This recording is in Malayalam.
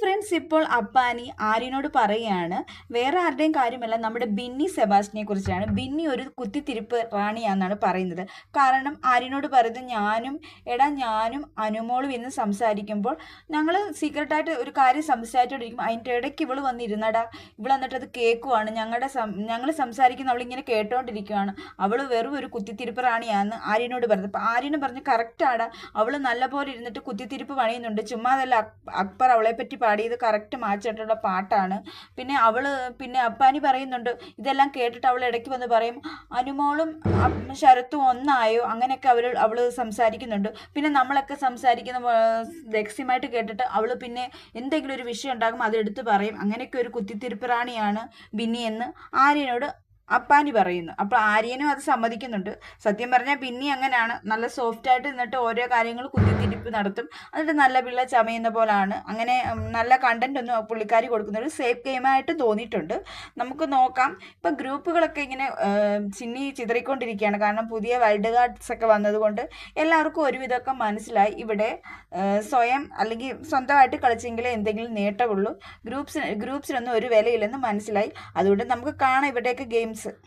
ഫ്രണ്ട്സ് ഇപ്പോൾ അപ്പാനി ആര്യനോട് പറയുകയാണ് വേറെ ആരുടെയും കാര്യമല്ല നമ്മുടെ ബിന്നി സെബാസ്റ്റിനെ കുറിച്ചാണ്. ബിന്നി ഒരു കുത്തിത്തിരിപ്പ് റാണിയാണെന്നാണ് പറയുന്നത്. കാരണം ആര്യനോട് പറയുന്നത് ഞാനും എടാ ഞാനും അനുമോളും ഇന്ന് സംസാരിക്കുമ്പോൾ ഞങ്ങൾ സീക്രട്ടായിട്ട് ഒരു കാര്യം സംസാരിച്ചുകൊണ്ടിരിക്കും അതിന്റെ ഇടയ്ക്ക് ഇവൾ വന്നിരുന്നടാ ഇവൾ എന്നിട്ട് അത് കേൾക്കുവാണ്. ഞങ്ങളുടെ ഞങ്ങൾ സംസാരിക്കുന്ന അവളിങ്ങനെ കേട്ടോണ്ടിരിക്കുവാണ്. അവൾ വെറും ഒരു കുത്തിത്തിരിപ്പ് റാണിയാന്ന് ആര്യനോട് പറഞ്ഞത് അപ്പം ആര്യനും പറഞ്ഞ് കറക്റ്റാടാ അവൾ നല്ലപോലെ ഇരുന്നിട്ട് കുത്തിത്തിരിപ്പ് പണിയുന്നുണ്ട്. ചുമ്മാതല്ല അക്- അക്ബർ അവളെ പറ്റി പാടിയത് കറക്റ്റ് മാച്ചായിട്ടുള്ള പാട്ടാണ്. പിന്നെ അവൾ പിന്നെ അപ്പാനി പറയുന്നുണ്ട് ഇതെല്ലാം കേട്ടിട്ട് അവൾ ഇടയ്ക്ക് വന്ന് പറയും അനുമോളും ശരത്തും ഒന്നായോ? അങ്ങനെയൊക്കെ അവർ അവൾ സംസാരിക്കുന്നുണ്ട്. പിന്നെ നമ്മളൊക്കെ സംസാരിക്കുന്ന രഹസ്യമായിട്ട് കേട്ടിട്ട് അവൾ പിന്നെ എന്തെങ്കിലും ഒരു വിഷയം ഉണ്ടാകും അതെടുത്ത് പറയും. അങ്ങനെയൊക്കെ ഒരു കുത്തിത്തിരിപ്പ് റാണിയാണ് ബിന്നി എന്ന് ആര്യനോട് അപ്പാനി പറയുന്നു. അപ്പോൾ ആര്യനും അത് സമ്മതിക്കുന്നുണ്ട്. സത്യം പറഞ്ഞാൽ പിന്നെ അങ്ങനെയാണ് നല്ല സോഫ്റ്റ് ആയിട്ട് നിന്നിട്ട് ഓരോ കാര്യങ്ങൾ കുത്തിത്തിരിപ്പ് നടത്തും. എന്നിട്ട് നല്ല പിള്ള ചമയുന്ന പോലാണ്. അങ്ങനെ നല്ല കണ്ടന്റ് ഒന്നും പുള്ളിക്കാരി കൊടുക്കുന്ന ഒരു സേഫ് ഗെയിമായിട്ട് തോന്നിയിട്ടുണ്ട്. നമുക്ക് നോക്കാം. ഇപ്പം ഗ്രൂപ്പുകളൊക്കെ ഇങ്ങനെ ചിന്നി ചിതറിക്കൊണ്ടിരിക്കുകയാണ്. കാരണം പുതിയ വൈൽഡ് കാർഡ്സ് ഒക്കെ വന്നതുകൊണ്ട് എല്ലാവർക്കും ഒരുവിധമൊക്കെ മനസ്സിലായി. ഇവിടെ സ്വയം അല്ലെങ്കിൽ സ്വന്തമായിട്ട് കളിച്ചെങ്കിലേ എന്തെങ്കിലും നേട്ടമുള്ളൂ. ഗ്രൂപ്പ്സിന് ഗ്രൂപ്പ്സിനൊന്നും ഒരു വിലയില്ലെന്ന് മനസ്സിലായി. അതുകൊണ്ട് നമുക്ക് കാണാം ഇവിടെയൊക്കെ 是。